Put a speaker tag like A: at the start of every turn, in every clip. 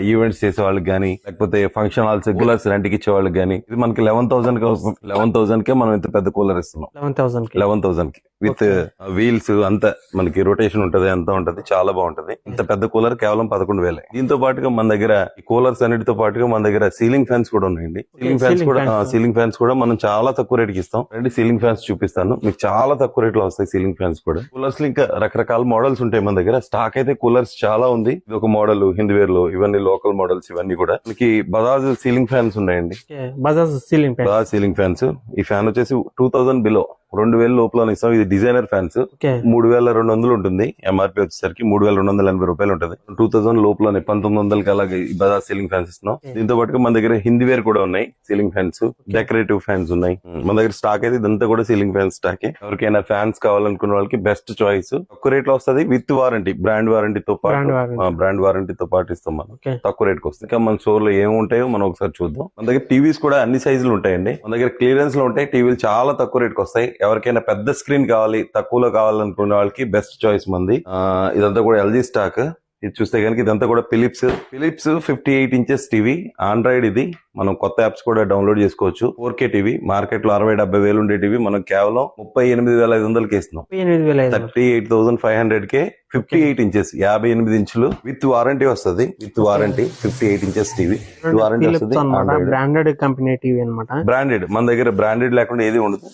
A: Events చేసే వాళ్ళకి కానీ లేకపోతే ఫంక్షన్ హాల్స్ కూలర్స్ రెంట్కి ఇచ్చే వాళ్ళకి కానీ ఇది మనకి లెవెన్ థౌసండ్కి వస్తుంది. లెవెన్ థౌసండ్ కే మనం ఇంత పెద్ద కూలర్ ఇస్తున్నాం.
B: లెవెన్ థౌసండ్కి.
A: లెవెన్ థౌసండ్కి. విత్ వీల్స్ అంతా మనకి రొటేషన్ ఉంటది అంతా ఉంటది చాలా బాగుంటది. ఇంత పెద్ద కూలర్ కేవలం పదకొండు వేలే. దీంతో పాటుగా మన దగ్గర కూలర్స్ అన్నిటితో పాటుగా మన దగ్గర సీలింగ్ ఫ్యాన్స్ కూడా ఉన్నాయండి. సీలింగ్ ఫ్యాన్స్ కూడా. సీలింగ్ ఫ్యాన్స్ కూడా మనం చాలా తక్కువ రేటుకి ఇస్తాం. రెండు సీలింగ్ ఫ్యాన్స్ చూపిస్తాను. మీకు చాలా తక్కువ రేట్లో వస్తాయి సీలింగ్ ఫ్యాన్స్ కూడా. కూలర్స్లో ఇంకా రకరకాల మోడల్స్ ఉంటాయి మన దగ్గర. స్టాక్ అయితే కూలర్స్ చాలా ఉంది. ఇది ఒక మోడల్ హిందీవేర్లో ఇవన్నీ లోకల్ మోడల్స్ ఇవన్నీ కూడా. మనకి బజాజ్ సీలింగ్ ఫ్యాన్స్ ఉన్నాయండి.
B: Bajaj ceiling
A: Bajaj ceiling fans. ఈ ఫ్యాన్ వచ్చేసి టూ థౌసండ్ బిలో. రెండు వేల లోపల ఇస్తాం. ఇది డిజైనర్ ఫ్యాన్స్. మూడు వేల రెండు వందలు ఉంటుంది. ఎంఆర్పి వచ్చేసరికి మూడు వేల రెండు వందల ఎనభై రూపాయలు ఉంటుంది. టూ థౌసండ్ లోపలనే పంతొమ్మిది వందలకి అలాగే ఈ బజాజ్ సీలింగ్ ఫ్యాన్స్ ఇస్తున్నాం. దీంతో పాటుగా మన దగ్గర హిందీ వేర్ కూడా ఉన్నాయి. సీలింగ్ ఫ్యాన్స్ డెకరేటివ్ ఫ్యాన్స్ ఉన్నాయి. మన దగ్గర స్టాక్ అయితే ఇదంతా కూడా సీలింగ్ ఫ్యాన్స్ స్టాక్. ఎవరికైనా ఫ్యాన్స్ కావాలనుకున్న వాళ్ళకి బెస్ట్ చాయిస్. తక్కువ రేట్లో వస్తుంది విత్ వారంటీ బ్రాండ్ వారంటీతో పాటు. బ్రాండ్ వారంటీతో పాటు ఇస్తాం మనం. తక్కువ రేట్కి వస్తుంది. ఇంకా మన స్టోర్లో ఏమి ఉంటాయో మనం ఒకసారి చూద్దాం. మన దగ్గర టీవీస్ కూడా అన్ని సైజులు ఉంటాయండి. మన దగ్గర క్లియరెన్స్లో ఉంటాయి. టీవీలు చాలా తక్కువ రేట్కి వస్తాయి. ఎవరికైనా పెద్ద స్క్రీన్ కావాలి తక్కువలో కావాలనుకునే వాళ్ళకి బెస్ట్ చాయిస్ మంది. ఆ, ఇదంతా కూడా ఎల్జీ స్టాక్. ఇది చూస్తే కనుక ఇదంతా కూడా Philips Philips fifty eight inches TV android ఇది. మనం కొత్త యాప్స్ కూడా డౌన్లోడ్ చేసుకోవచ్చు. ఫోర్ కే టీవీ మార్కెట్లో అరవై డెబ్బై వేలు ఉండే టీవీ మనం కేవలం ముప్పై ఎనిమిది వేల ఐదు వందలకి ఇస్తున్నాం. Thirty eight thousand five hundred కే ఫిఫ్టీ ఎయిట్ ఇంచెస్ యాభై ఎనిమిది ఇంచులు విత్ వారంటీ వస్తుంది. With warranty fifty eight inches TV. Warranty వస్తుంది.
B: బ్రాండెడ్ కంపెనీ టీవీ అనమాట
A: బ్రాండెడ్ మన దగ్గర బ్రాండెడ్ లేకుండా ఏది ఉండదు.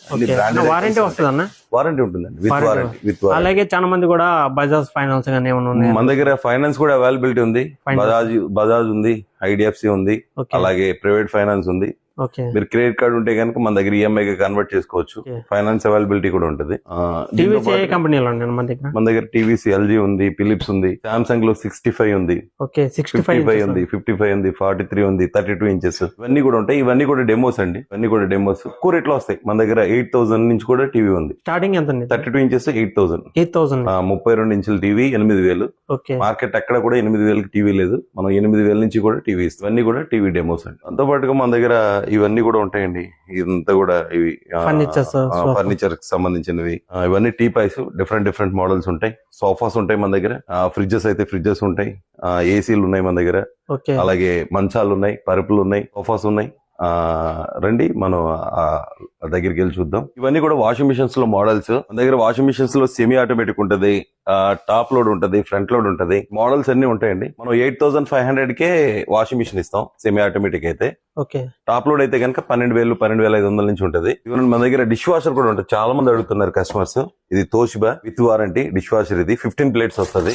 B: వారంటీ వస్తుంది అన్న
A: వారంటీ ఉంటుందండి. విత్ వారంటీ విత్ వారంటీ
B: అలాగే చాలా మంది కూడా బజాజ్ ఫైనాన్స్ గానీ ఏమైనా ఉన్నాయి?
A: మన దగ్గర ఫైనాన్స్ కూడా అవైలబిలిటీ ఉంది. బజాజ్ బజాజ్ ఉంది ఐడిఎఫ్సి ఉంది. అలాగే ప్రైవేట్ ఫైనాన్స్ ఉంది. మీరు క్రెడిట్ కార్డు ఉంటే కనుక మన దగ్గర ఈఎంఐ గా కన్వర్ట్ చేసుకోవచ్చు. ఫైనాన్స్ అవైలబిలిటీ కూడా ఉంటుంది.
B: మన దగ్గర?
A: టీవీస్ ఎల్జీ ఉంది ఫిలిప్స్ ఉంది సామ్సంగ్లో సిక్స్టీ ఫైవ్ ఉంది ఫిఫ్టీ
B: ఫైవ్
A: ఉంది ఫిఫ్టీ ఫైవ్ ఉంది ఫార్టీ త్రీ ఉంది థర్టీ టూ ఇంచెస్ ఇవన్నీ కూడా ఉంటాయి. ఇవన్నీ కూడా డెమోస్ అండి. ఇవన్నీ కూడా డెమోస్ ఎక్కువ రేట్లో వస్తాయి. మన దగ్గర ఎయిట్ థౌసండ్ నుంచి కూడా టీవీ ఉంది.
B: స్టార్టింగ్ ఎంత
A: thirty two inches eight thousand
B: eight thousand
A: ముప్పై రెండు ఇంచుల టీవీ ఎనిమిది వేలు. మార్కెట్ ఎక్కడ కూడా ఎనిమిది వేలకి టీవీ లేదు. మనం ఎనిమిది వేల నుంచి కూడా టీవీ ఇస్తాం. ఇవన్నీ కూడా టీవీ డెమోస్ అండి. దాంతో పాటుగా మన దగ్గర ఇవన్నీ కూడా ఉంటాయండి. ఇదంతా కూడా ఇవి. ఫర్నిచర్కి సంబంధించినవి. ఇవన్నీ tea vice different different models ఉంటాయి. సోఫాస్ ఉంటాయి మన దగ్గర. ఫ్రిడ్జెస్ అయితే ఫ్రిడ్జెస్ ఉంటాయి. ఏసీలు ఉన్నాయి మన దగ్గర. అలాగే మంచాలు ఉన్నాయి పరుపులు ఉన్నాయి సోఫాస్ ఉన్నాయి. రండి మనం ఆ దగ్గరికి వెళ్ళి చూద్దాం. ఇవన్నీ కూడా వాషింగ్ మిషన్స్లో మోడల్స్. మన దగ్గర వాషింగ్ మిషన్స్లో సెమీ ఆటోమేటిక్ ఉంటది టాప్ లోడ్ ఉంటది ఫ్రంట్ లోడ్ ఉంటది. మోడల్స్ అన్ని ఉంటాయండి. మనం ఎయిట్ థౌసండ్ ఫైవ్ హండ్రెడ్ కే వాషింగ్ మిషన్ ఇస్తాం సెమీ ఆటోమేటిక్ అయితే.
B: ఓకే.
A: టాప్ లోడ్ అయితే కనుక పన్నెండు వేలు పన్నెండు వేల ఐదు వందల నుంచి ఉంటది. ఈవెన్ మన దగ్గర డిష్ వాషర్ కూడా ఉంటుంది. చాలా మంది అడుగుతున్నారు కస్టమర్స్ ఇది Toshiba with warranty dish washer ఇది. ఫిఫ్టీన్ ప్లేట్స్ వస్తుంది.